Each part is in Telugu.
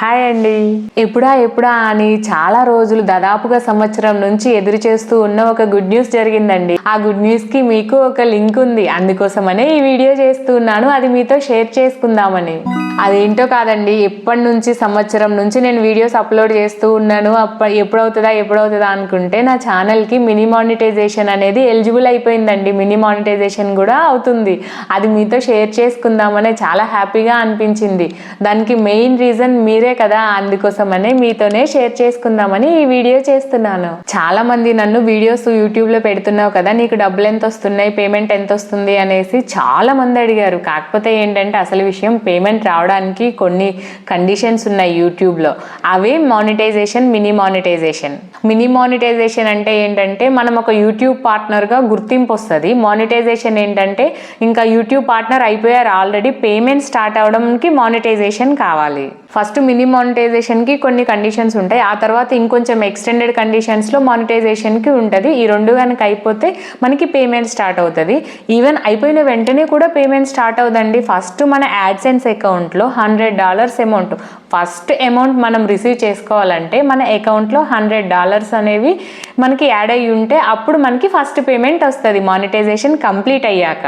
హాయ్ అండి. ఎప్పుడా ఎప్పుడా అని చాలా రోజులు దాదాపుగా సంవత్సరం నుంచి ఎదురు చేస్తూ ఉన్న ఒక గుడ్ న్యూస్ జరిగిందండి. ఆ గుడ్ న్యూస్కి మీకు ఒక లింక్ ఉంది. అందుకోసమనే ఈ వీడియో చేస్తున్నాను అది మీతో షేర్ చేసుకుందామని. అదేంటో కాదండి. ఎప్పటి నుంచి సంవత్సరం నుంచి నేను వీడియోస్ అప్లోడ్ చేస్తూ ఉన్నాను. అప్ప ఎప్పుడవుతుందా ఎప్పుడవుతుందా అనుకుంటే నా ఛానల్కి మినీ మానిటైజేషన్ అనేది ఎలిజిబుల్ అయిపోయిందండి. మినీ మానిటైజేషన్ కూడా అవుతుంది. అది మీతో షేర్ చేసుకుందామనే చాలా హ్యాపీగా అనిపించింది. దానికి మెయిన్ రీజన్ మీరే కదా అందుకోసమనే మీతోనే షేర్ చేసుకుందామని ఈ వీడియో చేస్తున్నాను. చాలా మంది నన్ను వీడియోస్ యూట్యూబ్లో పెడుతున్నావు కదా నీకు డబ్బులు ఎంత వస్తున్నాయి పేమెంట్ ఎంత వస్తుంది అనేసి చాలా మంది అడిగారు. కాకపోతే ఏంటంటే అసలు విషయం పేమెంట్ రావడానికి కొన్ని కండిషన్స్ ఉన్నాయి యూట్యూబ్లో అవి monetization mini monetization. Mini monetization అంటే ఏంటంటే మనం ఒక యూట్యూబ్ పార్ట్నర్గా గుర్తింపు వస్తుంది. మానిటైజేషన్ ఏంటంటే ఇంకా యూట్యూబ్ పార్ట్నర్ అయిపోయారు ఆల్రెడీ పేమెంట్ స్టార్ట్ అవడానికి మానిటైజేషన్ కావాలి. ఫస్ట్ మినీ మానిటైజేషన్కి కొన్ని కండిషన్స్ ఉంటాయి. ఆ తర్వాత ఇంకొంచెం ఎక్స్టెండెడ్ కండిషన్స్లో మానిటైజేషన్కి ఉంటుంది. ఈ రెండు కనుక అయిపోతే మనకి పేమెంట్ స్టార్ట్ అవుతుంది. ఈవెన్ అయిపోయిన వెంటనే కూడా పేమెంట్ స్టార్ట్ అవుదండి. ఫస్ట్ మన యాడ్సెన్స్ అకౌంట్లో hundred dollars amount first amount మనం రిసీవ్ చేసుకోవాలంటే మన అకౌంట్లో హండ్రెడ్ డాలర్స్ అనేవి మనకి యాడ్ అయ్యి ఉంటే అప్పుడు మనకి ఫస్ట్ పేమెంట్ వస్తుంది. మానిటైజేషన్ కంప్లీట్ అయ్యాక.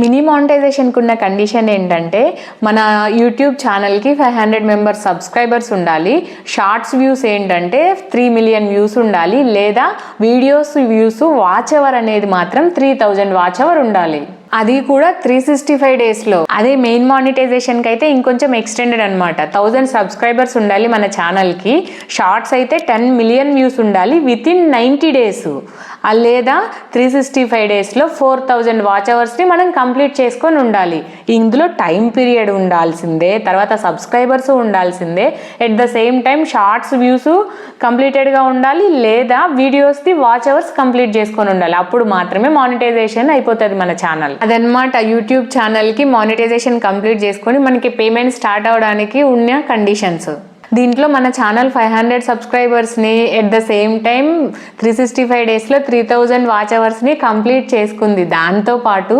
మినీ మానిటైజేషన్కి ఉన్న కండిషన్ ఏంటంటే మన యూట్యూబ్ ఛానల్కి ఫైవ్ హండ్రెడ్ మెంబర్స్ సబ్స్క్రైబర్స్ ఉండాలి. షార్ట్స్ వ్యూస్ ఏంటంటే త్రీ మిలియన్ వ్యూస్ ఉండాలి. లేదా వీడియోస్ వ్యూస్ వాచ్ అవర్ అనేది మాత్రం త్రీ థౌజండ్ వాచ్ అవర్ ఉండాలి. అది కూడా త్రీ సిక్స్టీ ఫైవ్ డేస్లో. అదే మెయిన్ మానిటైజేషన్కి అయితే ఇంకొంచెం ఎక్స్టెండెడ్ అనమాట థౌజండ్ సబ్స్క్రైబర్స్ ఉండాలి మన ఛానల్కి. షార్ట్స్ అయితే టెన్ మిలియన్ వ్యూస్ ఉండాలి విత్ ఇన్ నైంటీ డేస్. లేదా త్రీ సిక్స్టీ ఫైవ్ డేస్లో ఫోర్ థౌజండ్ వాచ్ అవర్స్ని మనం కంప్లీట్ చేసుకొని ఉండాలి. ఇందులో టైం పీరియడ్ ఉండాల్సిందే తర్వాత సబ్స్క్రైబర్స్ ఉండాల్సిందే. At the same time shorts views కంప్లీటెడ్గా ఉండాలి లేదా వీడియోస్ది వాచ్ అవర్స్ కంప్లీట్ చేసుకొని ఉండాలి. అప్పుడు మాత్రమే మానిటైజేషన్ అయిపోతుంది మన ఛానల్ అదనమాట యూట్యూబ్ ఛానల్కి మానిటైజేషన్ కంప్లీట్ చేసుకొని మనకి పేమెంట్ స్టార్ట్ అవడానికి ఉన్న కండిషన్స్ దీంట్లో మన channel five hundred సబ్స్క్రైబర్స్ని at the same time three sixty five డేస్లో త్రీ థౌజండ్ వాచ్ అవర్స్ని కంప్లీట్ చేసుకుంది. దాంతోపాటు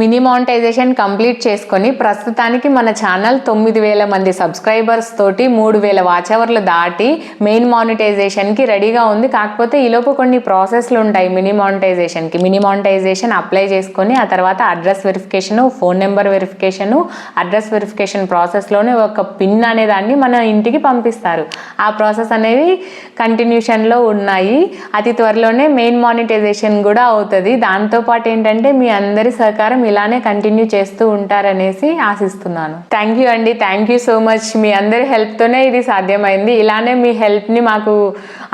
మినీ మానిటైజేషన్ కంప్లీట్ చేసుకొని ప్రస్తుతానికి మన ఛానల్ తొమ్మిది వేల మంది సబ్స్క్రైబర్స్ తోటి మూడు వేల వాచ్ అవర్లు దాటి మెయిన్ మానిటైజేషన్కి రెడీగా ఉంది. కాకపోతే ఈలోపు కొన్ని ప్రాసెస్లు ఉంటాయి మినీ మానిటైజేషన్కి. మినీ మానిటైజేషన్ అప్లై చేసుకొని ఆ తర్వాత address verification phone number verification address verification ప్రాసెస్లోనే ఒక పిన్ అనే దాన్ని మన ఇంటికి పంపిస్తారు. ఆ ప్రాసెస్ అనేవి కంటిన్యూషన్లో ఉన్నాయి. అతి త్వరలోనే మెయిన్ మానిటైజేషన్ కూడా అవుతుంది. దాంతోపాటు ఏంటంటే మీ అందరి సహకారం ఇలానే కంటిన్యూ చేస్తూ ఉంటారనేసి ఆశిస్తున్నాను. థ్యాంక్ యూ అండి. థ్యాంక్ యూ సో మచ్ మీ అందరి హెల్ప్తోనే ఇది సాధ్యమైంది. ఇలానే మీ హెల్ప్ని మాకు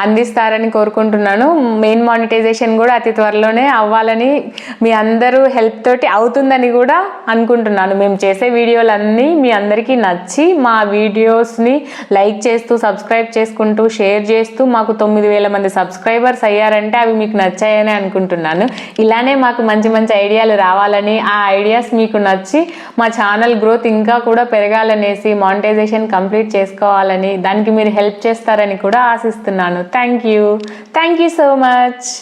అందిస్తారని కోరుకుంటున్నాను. మెయిన్ మానిటైజేషన్ కూడా అతి త్వరలోనే అవ్వాలని మీ అందరూ హెల్ప్ తోటి అవుతుందని కూడా అనుకుంటున్నాను. మేము చేసే వీడియోలన్నీ మీ అందరికీ నచ్చి మా వీడియోస్ని లైక్ చేస్తూ సబ్స్క్రైబ్ చేసుకుంటూ షేర్ చేస్తూ మాకు తొమ్మిది వేల మంది సబ్స్క్రైబర్స్ అయ్యారంటే అవి మీకు నచ్చాయని అనుకుంటున్నాను. ఇలానే మాకు మంచి మంచి ఐడియాలు రావాలని ఆ ఐడియాస్ మీకు నచ్చి మా ఛానల్ గ్రోత్ ఇంకా కూడా పెరగాలనేసి మానిటైజేషన్ కంప్లీట్ చేసుకోవాలని దానికి మీరు హెల్ప్ చేస్తారని కూడా ఆశిస్తున్నాను. Thank you. Thank you so much.